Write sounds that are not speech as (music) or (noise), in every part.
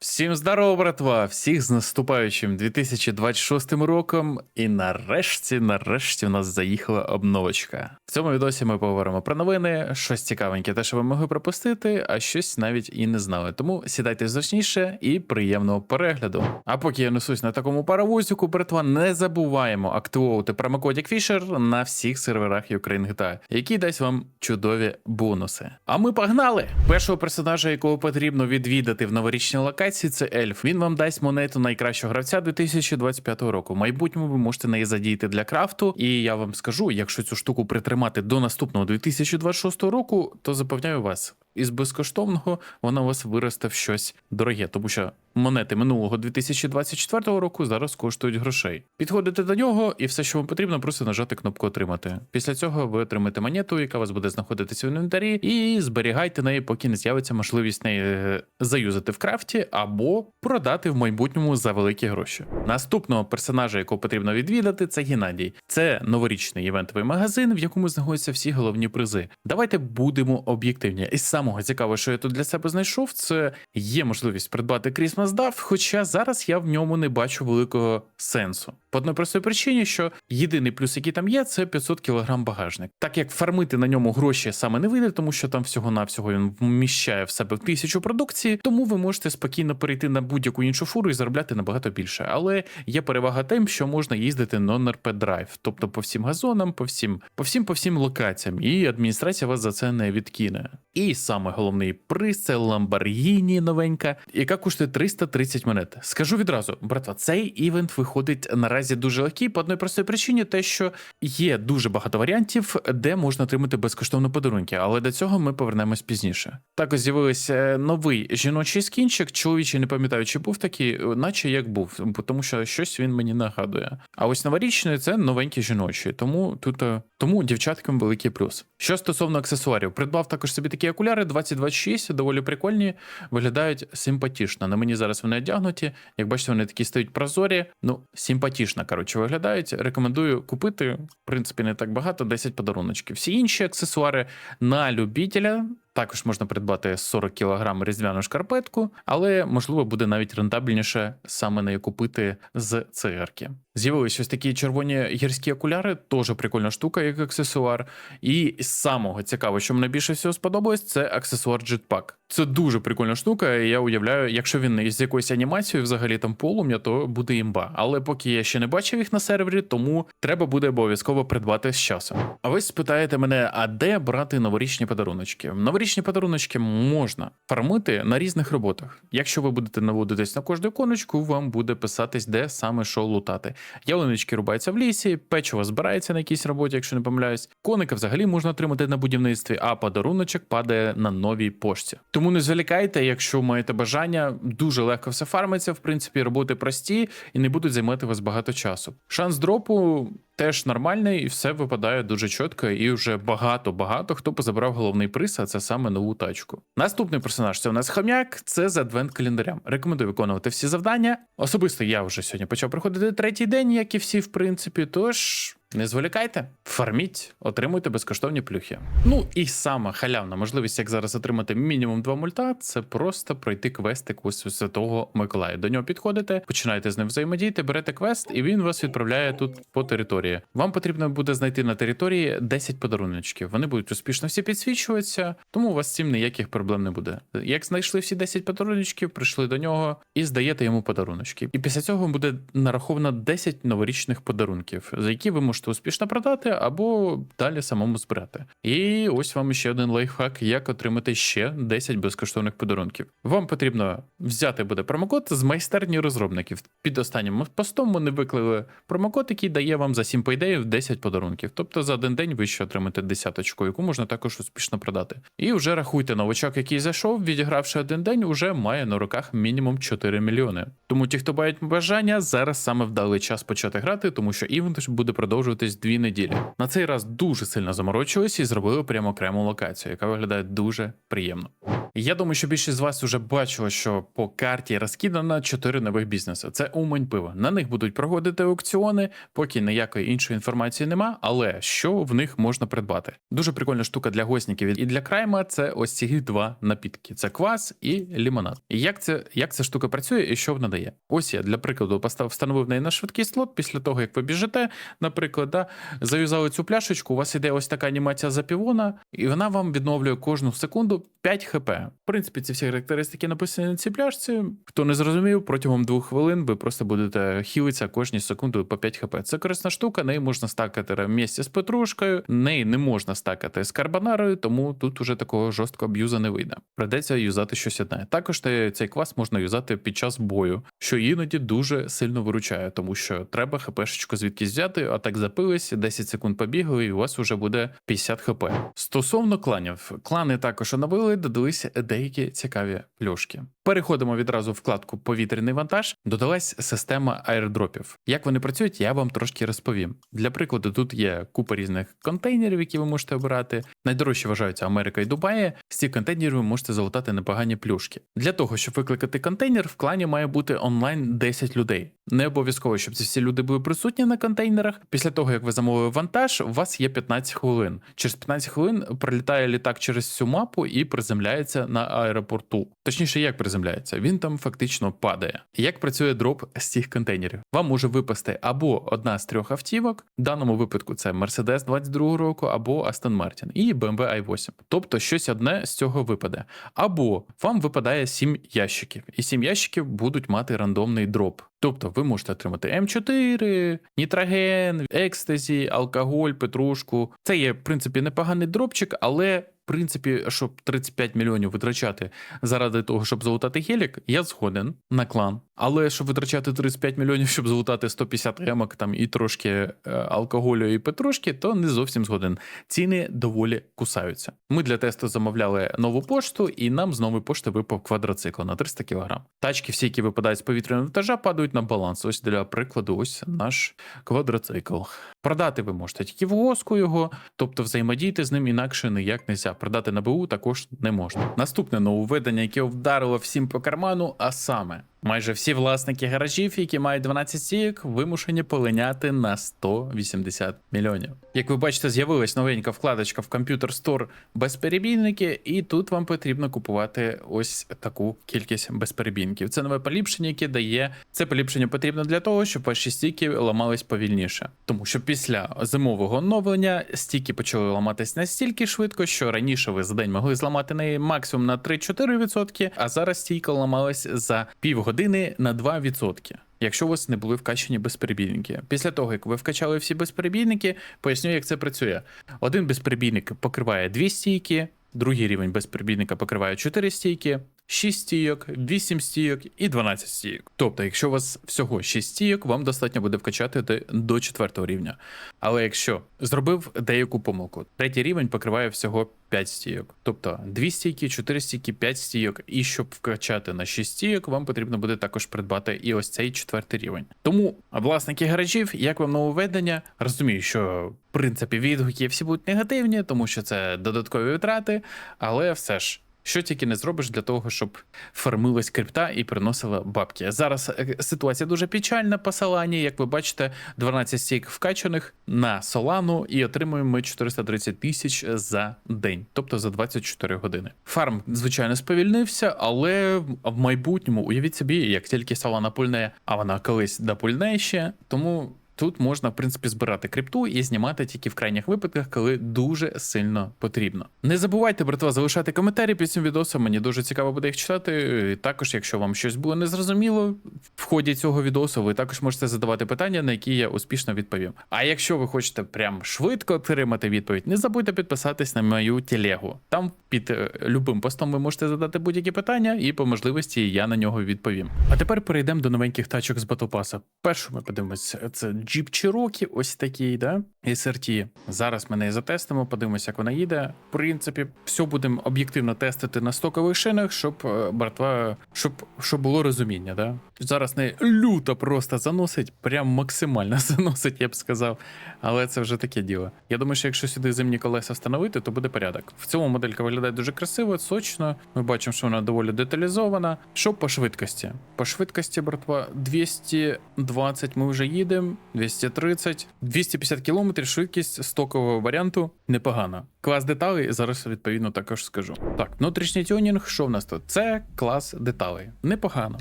Всім здорово, братва! Всіх з наступаючим 2026 роком. І нарешті, нарешті, у нас заїхала обновочка. В цьому відосі ми поговоримо про новини, щось цікавеньке, те, що ви могли пропустити, а щось навіть і не знали. Тому сідайте зручніше і приємного перегляду. А поки я несусь на такому паровозику, братва, не забуваємо активовувати промокодік Fisher на всіх серверах Ukraine GTA, який дасть вам чудові бонуси. А ми погнали! Першого персонажа, якого потрібно відвідати в новорічній локації, це ельф. Він вам дасть монету найкращого гравця 2025 року. В майбутньому ви можете неї задіяти для крафту. І я вам скажу, якщо цю штуку притримати до наступного 2026 року, то запевняю вас. Із безкоштовного вона у вас виросте в щось дороге, тому що монети минулого 2024 року зараз коштують грошей. Підходите до нього, і все, що вам потрібно, просто нажати кнопку Отримати. Після цього ви отримаєте монету, яка у вас буде знаходитися в інвентарі, і зберігайте неї, поки не з'явиться можливість неї е, заюзати в крафті або продати в майбутньому за великі гроші. Наступного персонажа, якого потрібно відвідати, це Геннадій. Це новорічний івентовий магазин, в якому знаходяться всі головні призи. Давайте будемо об'єктивні. І самого цікавого, що я тут для себе знайшов, це є можливість придбати Christmas DAF, хоча зараз я в ньому не бачу великого сенсу. По одній простій причині, що єдиний плюс, який там є, це 500 кг багажник. Так як фармити на ньому гроші саме не вийде, тому що там всього-навсього він вміщає в себе тисячу продукції, тому ви можете спокійно перейти на будь-яку іншу фуру і заробляти набагато більше. Але є перевага тим, що можна їздити non-RP Drive, тобто по всім газонам, по всім, по всім, по всім локаціям, і адміністрація вас за це не відкине. І саме головний приз це Lamborghini новенька, яка коштує 330 монет. Скажу відразу, братва, цей івент виходить наразі дуже легкий по одній простій причині, те, що є дуже багато варіантів, де можна отримати безкоштовно подарунки, але до цього ми повернемось пізніше. Також з'явився новий жіночий скінчик, чоловічий не пам'ятаю, чи був такий, наче як був, тому що щось він мені нагадує. А ось новорічний це новенький жіночий, тому тут е, тому дівчаткам великий плюс. Що стосовно аксесуарів, придбав також собі такі окуляри 2026, доволі прикольні, виглядають симпатічно. На мені зараз вони одягнуті. Як бачите, вони такі стають прозорі. Ну, симпатічно, коротше, виглядають. Рекомендую купити. В принципі, не так багато, 10 подаруночків. Всі інші аксесуари на любителя. Також можна придбати 40 кг різдвяну шкарпетку, але можливо буде навіть рентабельніше саме неї купити з цигарки. З'явилися ось такі червоні гірські окуляри, теж прикольна штука, як аксесуар. І самого цікавого, що мені більше всього сподобалось, це аксесуар Jetpack. Це дуже прикольна штука. і Я уявляю, якщо він із якоюсь анімацією, взагалі там полум'я, то буде імба. Але поки я ще не бачив їх на сервері, тому треба буде обов'язково придбати з часом. А ви спитаєте мене, а де брати новорічні подаруночки? Новорічні подаруночки можна фармити на різних роботах. Якщо ви будете наводитись на кожну іконочку, вам буде писатись, де саме що лутати. Ялиночки рубаються в лісі, печиво збирається на якійсь роботі, якщо не помиляюсь. Коника взагалі можна отримати на будівництві, а подаруночок падає на новій пошті. Тому не зволікайте, якщо маєте бажання, дуже легко все фармиться. В принципі, роботи прості і не будуть займати вас багато часу. Шанс дропу теж нормальний, і все випадає дуже чітко, і вже багато-багато хто позабрав головний приз, а це саме нову тачку. Наступний персонаж це у нас хом'як, це з адвент календарям. Рекомендую виконувати всі завдання. Особисто я вже сьогодні почав приходити третій день, як і всі, в принципі. Тож. Не зволікайте, фарміть, отримуйте безкоштовні плюхи. Ну і сама халявна можливість, як зараз отримати мінімум два мульта, це просто пройти квестик у Святого Миколая. До нього підходите, починаєте з ним взаємодіяти, берете квест, і він вас відправляє тут по території. Вам потрібно буде знайти на території 10 подаруночків. Вони будуть успішно всі підсвічуватися, тому у вас з цим ніяких проблем не буде. Як знайшли всі 10 подаруночків, прийшли до нього і здаєте йому подаруночки. І після цього буде нараховано 10 новорічних подарунків, за які ви можете успішно продати або далі самому збирати. І ось вам ще один лайфхак, як отримати ще 10 безкоштовних подарунків. Вам потрібно взяти буде промокод з майстерні розробників. Під останнім постом вони виклали промокод, який дає вам за 7 пейдеїв 10 подарунків. Тобто за один день ви ще отримаєте десяточку, яку можна також успішно продати. І вже рахуйте новачок, який зайшов, відігравши один день, уже має на руках мінімум 4 мільйони. Тому ті, хто мають бажання, зараз саме вдалий час почати грати, тому що івент буде продовжувати завантажуватись дві неділі. На цей раз дуже сильно заморочились і зробили прямо окрему локацію, яка виглядає дуже приємно. Я думаю, що більшість з вас вже бачило, що по карті розкидано чотири нових бізнеси. Це Умань пиво. На них будуть проводити аукціони, поки ніякої іншої інформації нема. Але що в них можна придбати? Дуже прикольна штука для гостників і для крайма це ось ці два напітки: це квас і лімонад. І як це як ця штука працює і що вона дає? Ось я для прикладу постав встановив неї на швидкий слот. Після того як ви біжите, наприклад, да, зав'язали цю пляшечку. У вас іде ось така анімація запівона, і вона вам відновлює кожну секунду 5 хп. В принципі, ці всі характеристики написані на цій пляшці. Хто не зрозумів, протягом двох хвилин ви просто будете хілитися кожні секунду по 5 хп. Це корисна штука, неї можна стакати в місці з петрушкою, неї не можна стакати з карбонарою, тому тут уже такого жорсткого аб'юза не вийде. Придеться юзати щось одне. Також цей квас можна юзати під час бою, що іноді дуже сильно виручає, тому що треба хпшечку звідкись взяти, а так запились, 10 секунд побігли, і у вас вже буде 50 хп. Стосовно кланів, клани також оновили, додались деякі цікаві плюшки. Переходимо відразу в вкладку Повітряний вантаж. Додалась система аірдропів. Як вони працюють, я вам трошки розповім. Для прикладу, тут є купа різних контейнерів, які ви можете обирати. Найдорожчі вважаються Америка і Дубаї. З цих контейнерів ви можете залутати непогані плюшки. Для того, щоб викликати контейнер, в клані має бути онлайн 10 людей. Не обов'язково, щоб ці всі люди були присутні на контейнерах. Після того, як ви замовили вантаж, у вас є 15 хвилин. Через 15 хвилин прилітає літак через всю мапу і приземляється на аеропорту. Точніше, як приземляється, він там фактично падає. Як працює дроп з цих контейнерів? Вам може випасти або одна з трьох автівок, в даному випадку це Mercedes 22 року, або Aston Martin і BMW i8. Тобто щось одне з цього випаде. Або вам випадає 7 ящиків, і 7 ящиків будуть мати рандомний дроп. Тобто ви можете отримати М4, нітроген, екстазі, алкоголь, петрушку. Це є, в принципі, непоганий дропчик, але. В принципі, щоб 35 мільйонів витрачати заради того, щоб залутати гелік, я згоден на клан. Але щоб витрачати 35 мільйонів, щоб залутати 150 ремок там і трошки е, алкоголю і петрушки, то не зовсім згоден. Ціни доволі кусаються. Ми для тесту замовляли нову пошту, і нам з нової пошти випав квадроцикл на 300 кг. Тачки, всі, які випадають з повітряного вантажа, падають на баланс. Ось для прикладу, ось наш квадроцикл. Продати ви можете тільки в госку його, тобто взаємодіяти з ним інакше ніяк не можна. Продати на БУ також не можна. Наступне нововведення, яке вдарило всім по карману, а саме. Майже всі власники гаражів, які мають 12 стійок, вимушені полиняти на 180 мільйонів. Як ви бачите, з'явилась новенька вкладочка в Computer Store безперебійники, і тут вам потрібно купувати ось таку кількість безперебійників. Це нове поліпшення, яке дає це поліпшення потрібно для того, щоб ваші стійки ламались повільніше. Тому що після зимового оновлення стійки почали ламатись настільки швидко, що раніше ви за день могли зламати неї максимум на 3-4%, а зараз стійка ламалась за півгодини на 2%. Якщо у вас не були вкачені безперебійники. Після того, як ви вкачали всі безперебійники, поясню, як це працює. Один безперебійник покриває 2 стійки, другий рівень безперебійника покриває 4 стійки, 6 стійок, 8 стійок і 12 стійок. Тобто, якщо у вас всього 6 стійок, вам достатньо буде вкачати до- до 4 рівня. Але якщо зробив деяку помилку, третій рівень покриває всього 5 стійок. Тобто 2 стійки, 4 стійки, 5 стійок. І щоб вкачати на 6 стійок, вам потрібно буде також придбати і ось цей четвертий рівень. Тому власники гаражів, як вам нововведення, розумію, що в принципі відгуки всі будуть негативні, тому що це додаткові витрати, але все ж. Що тільки не зробиш для того, щоб фармилась крипта і приносила бабки. Зараз е, ситуація дуже печальна по Солані. Як ви бачите, 12 стійк вкачаних на Солану, і отримуємо ми 430 тисяч за день, тобто за 24 години. Фарм, звичайно, сповільнився, але в майбутньому уявіть собі, як тільки Солана пульне, а вона колись допульне ще, тому. Тут можна, в принципі, збирати крипту і знімати тільки в крайніх випадках, коли дуже сильно потрібно. Не забувайте, братва, залишати коментарі під цим відосом. Мені дуже цікаво буде їх читати. І Також, якщо вам щось було незрозуміло в ході цього відосу, ви також можете задавати питання, на які я успішно відповім. А якщо ви хочете прям швидко отримати відповідь, не забудьте підписатись на мою телегу. Там під е, любим постом ви можете задати будь-які питання, і по можливості я на нього відповім. А тепер перейдемо до новеньких тачок з Pass. Першу ми подивимось, це Jeep Cherokee, ось такий, да? SRT. Зараз ми неї затестимо, подивимося, як вона їде. В принципі, все будемо об'єктивно тестити на стокових шинах, щоб е, братва, щоб, щоб було розуміння, да? Зараз не люто просто заносить, прям максимально (laughs) заносить, я б сказав. Але це вже таке діло. Я думаю, що якщо сюди зимні колеса встановити, то буде порядок. В цьому моделька виглядає дуже красиво, сочно. Ми бачимо, що вона доволі деталізована. Що по швидкості? По швидкості, братва, 220 ми вже їдемо, 230, 250 км швидкість стокового варіанту непогана. Клас деталей зараз відповідно також скажу. Так, внутрішній тюнінг, що в нас тут? Це клас деталей. Непогано.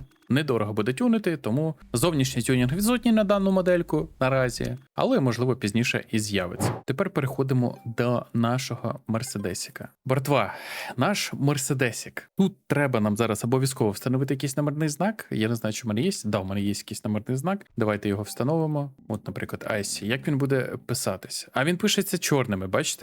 Недорого буде тюнити, тому зовнішній тюнінг відсутній на дану модельку наразі, але можливо пізніше і з'явиться. Тепер переходимо до нашого мерседесіка. Бортва, наш мерседесік. Тут треба нам зараз обов'язково встановити якийсь номерний знак. Я не знаю, чи в мене є. Да, в мене є якийсь номерний знак. Давайте його встановимо. От, наприклад, IC. Як він буде писатись? А він пишеться чорними, бачите?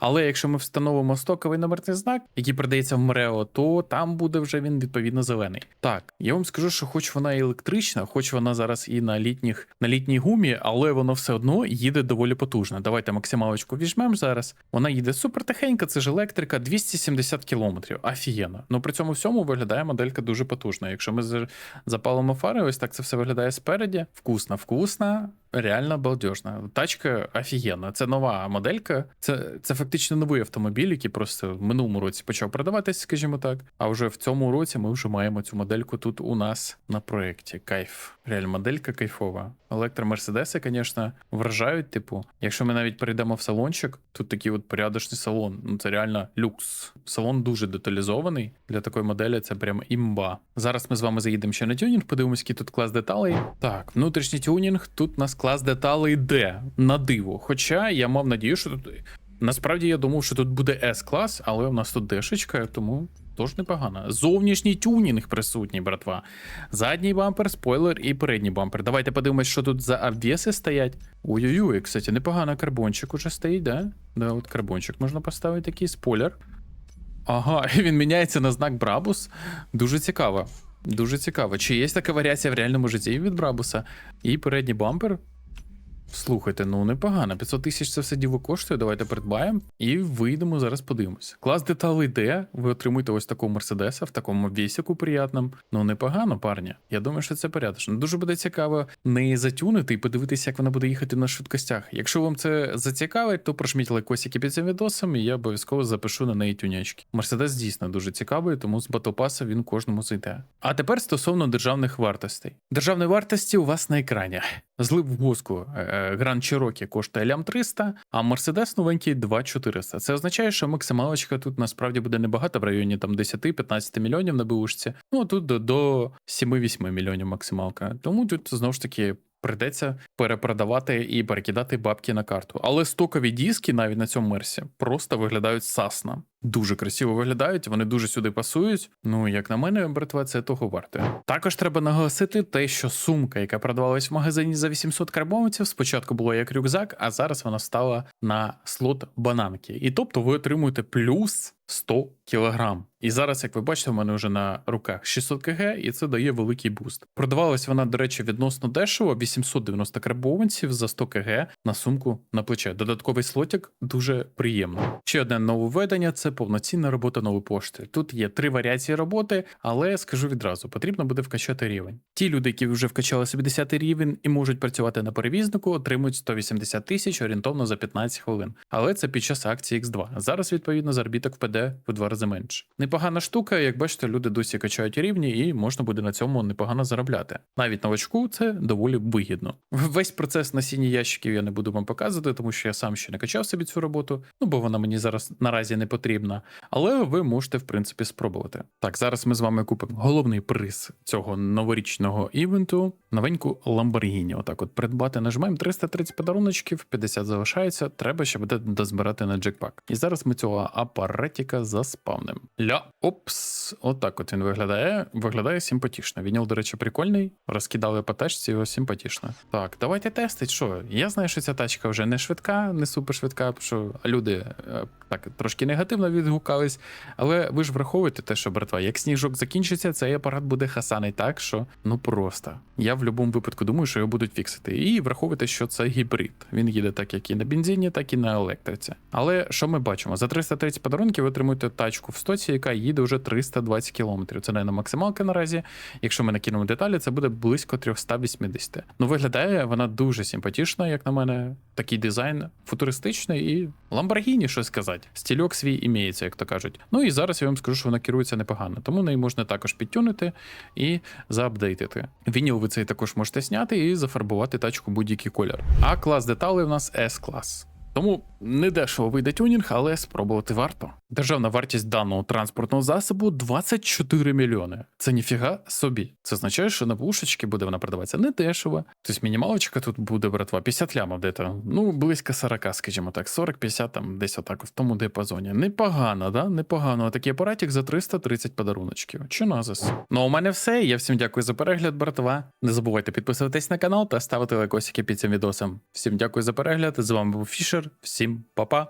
Але якщо ми встановимо стоковий номерний знак, який продається в МРЕО, то там буде вже він відповідно зелений. Так, я вам скажу, що хоч вона і електрична, хоч вона зараз і на літніх на літній гумі, але воно все одно їде доволі потужно. Давайте максималочку візьмемо зараз. Вона їде супер тихенько, це ж електрика, 270 кілометрів. Офігенно. Ну при цьому всьому виглядає моделька дуже потужна. Якщо ми за- запалимо фари, ось так це все виглядає спереді. Вкусно, вкусно. Реально балдежна. Тачка офігенна. Це нова моделька. Це, це фактично новий автомобіль, який просто в минулому році почав продаватися, скажімо так. А вже в цьому році ми вже маємо цю модельку тут у нас на проєкті. Кайф. Реально, моделька кайфова. Електромерседеси, звісно, вражають. Типу, якщо ми навіть перейдемо в салончик, тут такий от порядочний салон. Ну це реально люкс. Салон дуже деталізований. Для такої моделі це прям імба. Зараз ми з вами заїдемо ще на тюнінг, подивимось, який тут клас деталей. Так, внутрішній тюнінг, тут у нас клас деталей Д на диво. Хоча я мав надію, що тут. Насправді я думав, що тут буде S-клас, але у нас тут дешечка, тому тож непогано. Зовнішній тюнінг присутній, братва. Задній бампер, спойлер і передній бампер. Давайте подивимось, що тут за обвеси стоять. Ой-ой-ой, кстати, непогано карбончик уже стоїть, да? Да, от карбончик можна поставити такий спойлер. Ага, (laughs) він міняється на знак Брабус. Дуже цікаво. Дуже цікаво. Чи є така варіація в реальному житті від Брабуса? І передній бампер. Слухайте, ну непогано. 500 тисяч це все діло коштує. Давайте придбаємо і вийдемо зараз. Подивимося. Клас деталей йде. Ви отримуєте ось такого мерседеса в такому вісіку приятному. Ну непогано, парні. Я думаю, що це порядочно. Дуже буде цікаво не затюнити і подивитися, як вона буде їхати на швидкостях. Якщо вам це зацікавить, то прожміть лайкосики під цим відосом, і я обов'язково запишу на неї тюнячки. Мерседес дійсно дуже цікавий, тому з батлпаса він кожному зайде. А тепер стосовно державних вартостей. Державні вартості у вас на екрані. Злив в гуску Гранд Cherokee коштує лям 300, а Мерседес новенький 2400. Це означає, що максималочка тут насправді буде небагато в районі там 10-15 мільйонів на бушці. Ну а тут до, до 7-8 мільйонів максималка. Тому тут знову ж таки. Придеться перепродавати і перекидати бабки на карту. Але стокові диски навіть на цьому мерсі просто виглядають сасно. Дуже красиво виглядають, вони дуже сюди пасують. Ну, як на мене, братва, це того варте. Також треба наголосити те, що сумка, яка продавалась в магазині за 800 карбованців, спочатку була як рюкзак, а зараз вона стала на слот бананки. І тобто ви отримуєте плюс 100 кілограм. І зараз, як ви бачите, в мене вже на руках 600 кг, і це дає великий буст. Продавалась вона, до речі, відносно дешево, 890 карбованців за 100 кг на сумку на плече. Додатковий слотик дуже приємно. Ще одне нововведення це повноцінна робота нової пошти. Тут є три варіації роботи, але скажу відразу, потрібно буде вкачати рівень. Ті люди, які вже вкачали собі 10 рівень і можуть працювати на перевізнику, отримують 180 тисяч орієнтовно за 15 хвилин. Але це під час акції X2. Зараз, відповідно, заробіток впаде в два рази менше. Непогана штука, як бачите, люди досі качають рівні, і можна буде на цьому непогано заробляти. Навіть новачку це доволі вигідно. Весь процес насіння ящиків я не буду вам показувати, тому що я сам ще не качав собі цю роботу, ну бо вона мені зараз наразі не потрібна. Але ви можете, в принципі, спробувати. Так, зараз ми з вами купимо головний приз цього новорічного івенту. Новеньку Lamborghini. Отак, от придбати нажмемо 330 подаруночків, 50 залишається. Треба ще буде дозбирати на джекпак. І зараз ми цього апаратіка заспавним. Ля, опс, отак от він виглядає. Виглядає симпатічно. Вініл, до речі, прикольний. Розкидали по тачці, його симпатічно. Так, давайте тестить. Що? Я знаю, що ця тачка вже не швидка, не супер швидка, що люди е, так трошки негативно відгукались. Але ви ж враховуєте те, що братва, як сніжок закінчиться, цей апарат буде хасаний так, що ну просто. Я в будь-якому випадку думаю, що його будуть фіксити. І враховуйте, що це гібрид. Він їде так, як і на бензині, так і на електриці. Але що ми бачимо? За 330 подарунків ви отримуєте тачку в стоці, яка їде вже 320 км. Це не на максималка наразі. Якщо ми накинемо деталі, це буде близько 380. Ну, виглядає вона дуже симпатична, як на мене. Такий дизайн футуристичний і Lamborghini, що сказати. Стільок свій імеється, як то кажуть. Ну і зараз я вам скажу, що вона керується непогано, тому неї можна також підтюнити і заапдейтити. Вініл ви цей також можете зняти і зафарбувати тачку будь-який колір. А клас деталей у нас S-клас. Тому не дешево вийде тюнінг, але спробувати варто. Державна вартість даного транспортного засобу 24 мільйони. Це ніфіга собі. Це означає, що на пушечки буде вона продаватися не дешево. Тобто мінімалочка тут буде, братва, 50 лямов де-то. Ну, близько 40, скажімо так, 40-50 там десь отак в тому диапазоні. Непогано, да? Непогано. А такий апаратик за 330 подаруночків. Чи назис? Ну, у мене все. Я всім дякую за перегляд, братва. Не забувайте підписуватись на канал та ставити лайкосики під цим відосом. Всім дякую за перегляд. З вами був Фішер. Всім па-па.